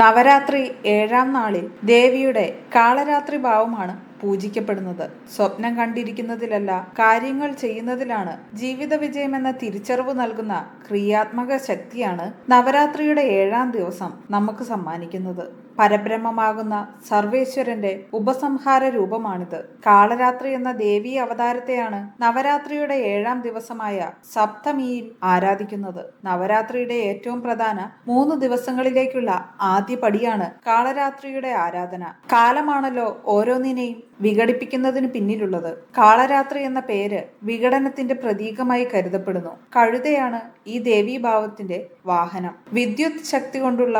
നവരാത്രി ഏഴാം നാളിൽ ദേവിയുടെ കാളരാത്രി ഭാവമാണ് പൂജിക്കപ്പെടുന്നത്. സ്വപ്നം കണ്ടിരിക്കുന്നതിലല്ല കാര്യങ്ങൾ ചെയ്യുന്നതിലാണ് ജീവിത വിജയം എന്ന തിരിച്ചറിവ് നൽകുന്ന ക്രിയാത്മക ശക്തിയാണ് നവരാത്രിയുടെ ഏഴാം ദിവസം നമുക്ക് സമ്മാനിക്കുന്നത്. പരബ്രഹ്മമാകുന്ന സർവേശ്വരന്റെ ഉപസംഹാര രൂപമാണിത്. കാളരാത്രി എന്ന ദേവീ അവതാരത്തെയാണ് നവരാത്രിയുടെ ഏഴാം ദിവസമായ സപ്തമിയിൽ ആരാധിക്കുന്നത്. നവരാത്രിയുടെ ഏറ്റവും പ്രധാന മൂന്ന് ദിവസങ്ങളിലേക്കുള്ള ആദ്യ പടിയാണ് കാളരാത്രിയുടെ ആരാധന. കാലമാണല്ലോ ഓരോന്നിനെയും വിഘടിപ്പിക്കുന്നതിന് പിന്നിലുള്ളത്. കാളരാത്രി എന്ന പേര് വിഘടനത്തിന്റെ പ്രതീകമായി കരുതപ്പെടുന്നു. കഴുതയാണ് ഈ ദേവീഭാവത്തിന്റെ വാഹനം. വിദ്യുത് ശക്തി കൊണ്ടുള്ള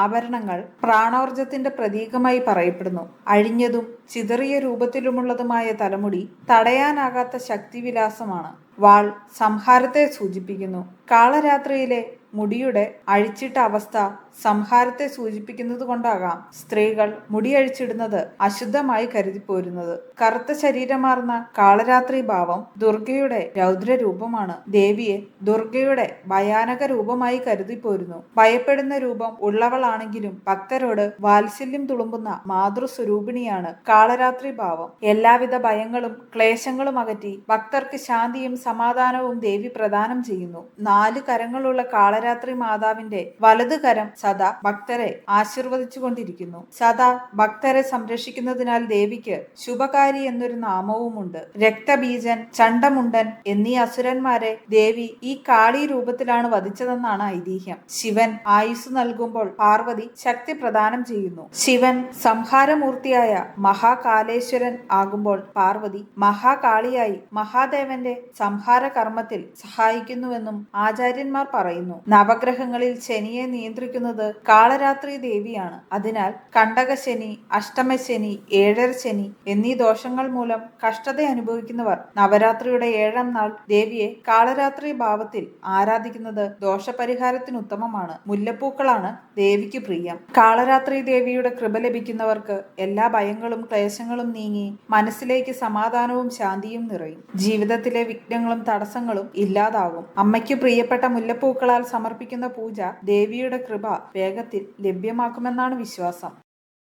ആഭരണങ്ങൾ പ്രാണോർജത്തിന്റെ പ്രതീകമായി പറയപ്പെടുന്നു. അഴിഞ്ഞതും ചിതറിയ രൂപത്തിലുമുള്ളതുമായ തലമുടി തടയാനാകാത്ത ശക്തിവിലാസമാണ്. വാൾ സംഹാരത്തെ സൂചിപ്പിക്കുന്നു. കാളരാത്രിയിലെ മുടിയുടെ അഴിച്ചിട്ട അവസ്ഥ സംഹാരത്തെ സൂചിപ്പിക്കുന്നത് കൊണ്ടാകാം സ്ത്രീകൾ മുടി അഴിച്ചിടുന്നത് അശുദ്ധമായി കരുതിപ്പോരുന്നത് കറുത്ത ശരീരമാർന്ന കാളരാത്രി ഭാവം ദുർഗയുടെ രൗദ്ര രൂപമാണ് ദേവിയെ ദുർഗയുടെ ഭയാനക രൂപമായി കരുതിപ്പോരുന്നു ഭയപ്പെടുന്ന രൂപം ഉള്ളവളാണെങ്കിലും ഭക്തരോട് വാത്സല്യം തുളുമ്പുന്ന മാതൃസ്വരൂപിണിയാണ് കാളരാത്രി ഭാവം. എല്ലാവിധ ഭയങ്ങളും ക്ലേശങ്ങളും അകറ്റി ഭക്തർക്ക് ശാന്തിയും സമാധാനവും ദേവി പ്രദാനം ചെയ്യുന്നു. നാല് കരങ്ങളുള്ള കാളരാത്രി മാതാവിന്റെ വലത് കരം സദാ ഭക്തരെ ആശീർവദിച്ചു കൊണ്ടിരിക്കുന്നു സദാ ഭക്തരെ സംരക്ഷിക്കുന്നതിനാൽ ദേവിക്ക് ശുഭകാരി എന്നൊരു നാമവുമുണ്ട്. രക്തബീജൻ ചണ്ടമുണ്ടൻ എന്നീ അസുരന്മാരെ ദേവി ഈ കാളി രൂപത്തിലാണ് വധിച്ചതെന്നാണ് ഐതിഹ്യം. ശിവൻ ആയുസ് നൽകുമ്പോൾ പാർവതി ശക്തി പ്രദാനം ചെയ്യുന്നു. ശിവൻ സംഹാരമൂർത്തിയായ മഹാകാലേശ്വരൻ ആകുമ്പോൾ പാർവതി മഹാകാളിയായി മഹാദേവന്റെ സംഹാര കർമ്മത്തിൽ സഹായിക്കുന്നുവെന്നും ആചാര്യന്മാർ പറയുന്നു. നവഗ്രഹങ്ങളിൽ ശനിയെ നിയന്ത്രിക്കുന്നത് കാളരാത്രി ദേവിയാണ്. അതിനാൽ കണ്ടകശനി അഷ്ടമശനി ഏഴര ശനി എന്നീ ദോഷങ്ങൾ മൂലം കഷ്ടത അനുഭവിക്കുന്നവർ നവരാത്രിയുടെ ഏഴാം നാൾ ദേവിയെ കാളരാത്രി ഭാവത്തിൽ ആരാധിക്കുന്നത് ദോഷപരിഹാരത്തിന് ഉത്തമമാണ്. മുല്ലപ്പൂക്കളാണ് ദേവിക്ക് പ്രിയം. കാളരാത്രി ദേവിയുടെ കൃപ ലഭിക്കുന്നവർക്ക് എല്ലാ ഭയങ്ങളും ക്ലേശങ്ങളും നീങ്ങി മനസ്സിലേക്ക് സമാധാനവും ശാന്തിയും നിറയും. ജീവിതത്തിലെ വിഘ്നങ്ങളും തടസ്സങ്ങളും ഇല്ലാതാകും അമ്മയ്ക്ക് പ്രിയപ്പെട്ട മുല്ലപ്പൂക്കളാൽ സമർപ്പിക്കുന്ന പൂജ ദേവിയുടെ കൃപ വേഗത്തിൽ ലഭ്യമാക്കുമെന്നാണ് വിശ്വാസം.